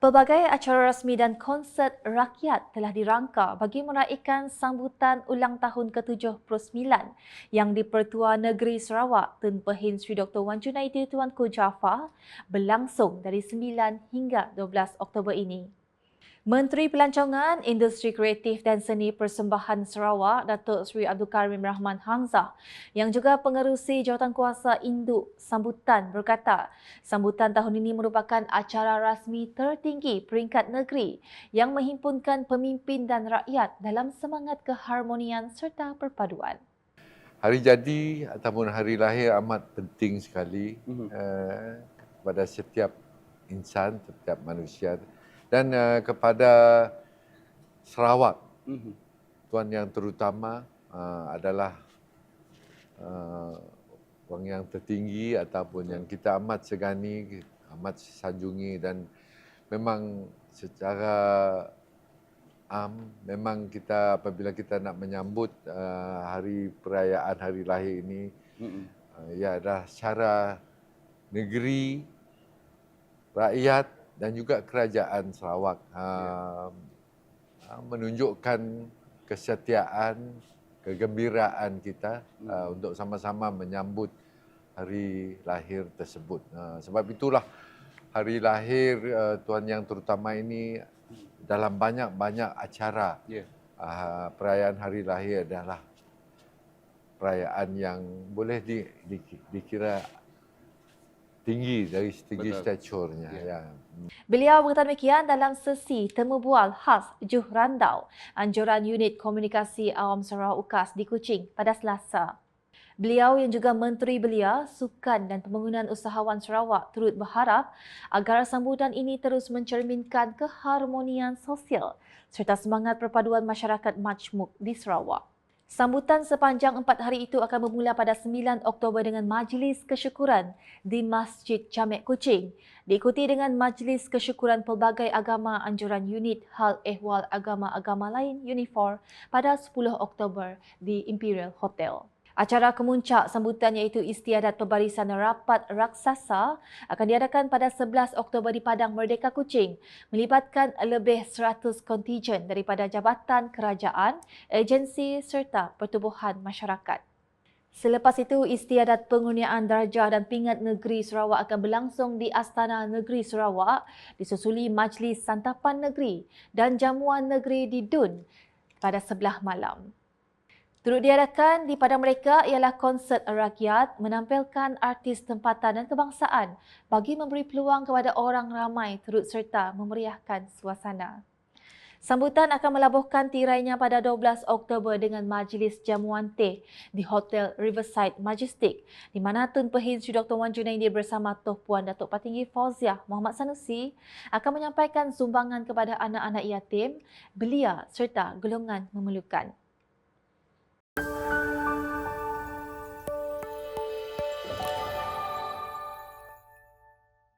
Pelbagai acara rasmi dan konsert rakyat telah dirangka bagi meraihkan sambutan ulang tahun ke-79 yang di-Pertua Negeri Sarawak Tun Pehin Sri Dr. Wan Junaidi Tuanku Jaafar berlangsung dari 9 hingga 12 Oktober ini. Menteri Pelancongan, Industri Kreatif dan Seni Persembahan Sarawak, Datuk Seri Abdul Karim Rahman Hamzah yang juga pengerusi Jawatankuasa Induk Sambutan berkata, sambutan tahun ini merupakan acara rasmi tertinggi peringkat negeri yang menghimpunkan pemimpin dan rakyat dalam semangat keharmonian serta perpaduan. Hari jadi ataupun hari lahir amat penting sekali mm-hmm. uh, kepada setiap insan, setiap manusia dan uh, kepada Sarawak mm-hmm. tuan yang terutama uh, adalah uh, orang yang tertinggi ataupun yang kita amat segani amat sanjungi dan memang secara am memang kita apabila kita nak menyambut uh, hari perayaan hari lahir ini mm-hmm. uh, ya adalah cara negeri rakyat dan juga kerajaan Sarawak yeah. uh, menunjukkan kesetiaan, kegembiraan kita mm. uh, untuk sama-sama menyambut hari lahir tersebut. Uh, sebab itulah hari lahir uh, tuan yang terutama ini dalam banyak-banyak acara yeah. uh, perayaan hari lahir adalah perayaan yang boleh di, di, dikira tinggi dari segi staturnya. Ya. ya. Beliau berkata demikian dalam sesi temu bual khas Juh Randau, anjuran unit komunikasi awam Sarawak UKAS di Kuching pada Selasa. Beliau yang juga Menteri Belia, Sukan dan Pembangunan Usahawan Sarawak turut berharap agar sambutan ini terus mencerminkan keharmonian sosial serta semangat perpaduan masyarakat majmuk di Sarawak. Sambutan sepanjang empat hari itu akan bermula pada 9 Oktober dengan majlis kesyukuran di Masjid Jamek Kuching. Diikuti dengan majlis kesyukuran pelbagai agama anjuran unit hal ehwal agama-agama lain Unifor pada 10 Oktober di Imperial Hotel. Acara kemuncak sambutan iaitu istiadat pembarisan rapat raksasa akan diadakan pada 11 Oktober di Padang Merdeka Kuching melibatkan lebih 100 kontijen daripada jabatan kerajaan, agensi serta pertubuhan masyarakat. Selepas itu, istiadat pengurniaan darjah dan pingat negeri Sarawak akan berlangsung di Astana Negeri Sarawak disusuli Majlis Santapan Negeri dan Jamuan Negeri di Dun pada sebelah malam. Turut diadakan di pada mereka ialah konsert rakyat menampilkan artis tempatan dan kebangsaan bagi memberi peluang kepada orang ramai turut serta memeriahkan suasana. Sambutan akan melabuhkan tirainya pada 12 Oktober dengan majlis jamuan teh di Hotel Riverside Majestic di mana Tun Pehin Sri Dr. Wan Junaidi bersama Tuh Puan Datuk Patinggi Fauziah Muhammad Sanusi akan menyampaikan sumbangan kepada anak-anak yatim, belia serta golongan memerlukan.